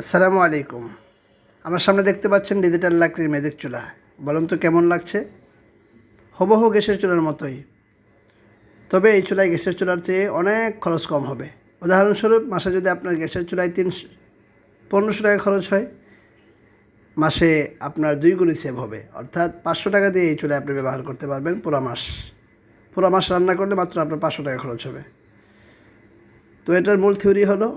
আসসালামু আলাইকুম। আমার সামনে দেখতে পাচ্ছেন ডিজিটাল লাকড়ির মেদিক চুলা। বলুন তো কেমন লাগছে? হবহু গ্যাসের চুলার মতোই। তবে এই চুলায় গ্যাসের চুলার চেয়ে অনেক খরচ কম হবে। উদাহরণস্বরূপ, মাসে যদি আপনার গ্যাসের চুলায় তিন পনেরোশো টাকা খরচ হয়, মাসে আপনার দুই গুণই সেভ হবে। অর্থাৎ পাঁচশো টাকা দিয়ে এই চুলায় আপনি ব্যবহার করতে পারবেন পুরো মাস। পুরো মাস রান্না করলে মাত্র আপনার পাঁচশো টাকা খরচ হবে। তো এটার মূল থিওরি হলো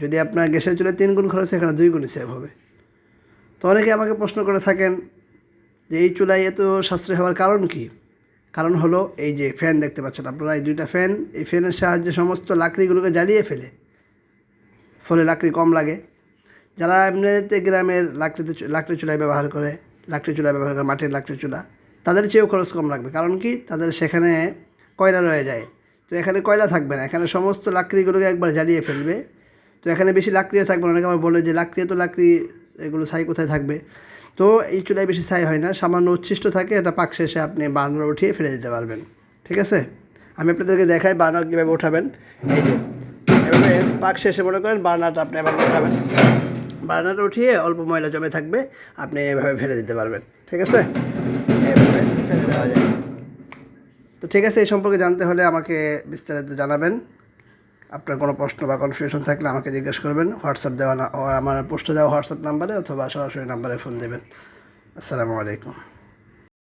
যদি আপনার গ্যাসের চুলায় তিন গুণ খরচ এখানে দুই গুণই সেভ হবে। তো অনেকে আমাকে প্রশ্ন করে থাকেন যে, এই চুলায় এত সাশ্রয় হওয়ার কারণ কি? কারণ হলো, এই যে ফ্যান দেখতে পাচ্ছেন আপনারা, এই দুইটা ফ্যান এই ফ্যানের সাহায্যে সমস্ত লাকড়িগুলোকে জ্বালিয়ে ফেলে। ফলে লাকড়ি কম লাগে। যারা এমনিতে গ্রামের লাকড়িতে লাকড়ি চুলায় ব্যবহার করে, লাকড়ি চুলায় ব্যবহার করে, মাটির লাকড়ি চুলা, তাদের চেয়েও খরচ কম লাগবে। কারণ কি? তাদের সেখানে কয়লা রয়ে যায়। তো এখানে কয়লা থাকবে না। এখানে সমস্ত লাকড়িগুলোকে একবার জ্বালিয়ে ফেলবে তো এখানে বেশি লাকড়িয়া থাকবে অনেকে আমার বলে যে লাকড়িয়া তো লাকড়ি, এগুলো ছাই কোথায় থাকবে? তো এই চুলায় বেশি ছাই হয় না, সামান্য উচ্ছিষ্ট থাকে, এটা পাক শেষে আপনি বার্নার উঠিয়ে ফেলে দিতে পারবেন। ঠিক আছে? আমি আপনাদেরকে দেখাই বার্নার কীভাবে উঠাবেন এই যে, এভাবে পাক শেষে মনে করেন বার্নারটা আপনি এবার উঠাবেন বার্নারটা উঠিয়ে অল্প ময়লা জমে থাকবে, আপনি এভাবে ফেলে দিতে পারবেন। ঠিক আছে? এভাবে ফেলে দেওয়া যায়। তো ঠিক আছে, এই সম্পর্কে জানতে হলে আমাকে বিস্তারিত জানাবেন। আপনার কোনো প্রশ্ন বা কনফিউশন থাকলে আমাকে জিজ্ঞেস করবেন। হোয়াটসঅ্যাপ দেওয়া না আমার পোস্টে দেওয়া হোয়াটসঅ্যাপ নাম্বারে অথবা সরাসরি নাম্বারে ফোন দেবেন। আসসালামু আলাইকুম।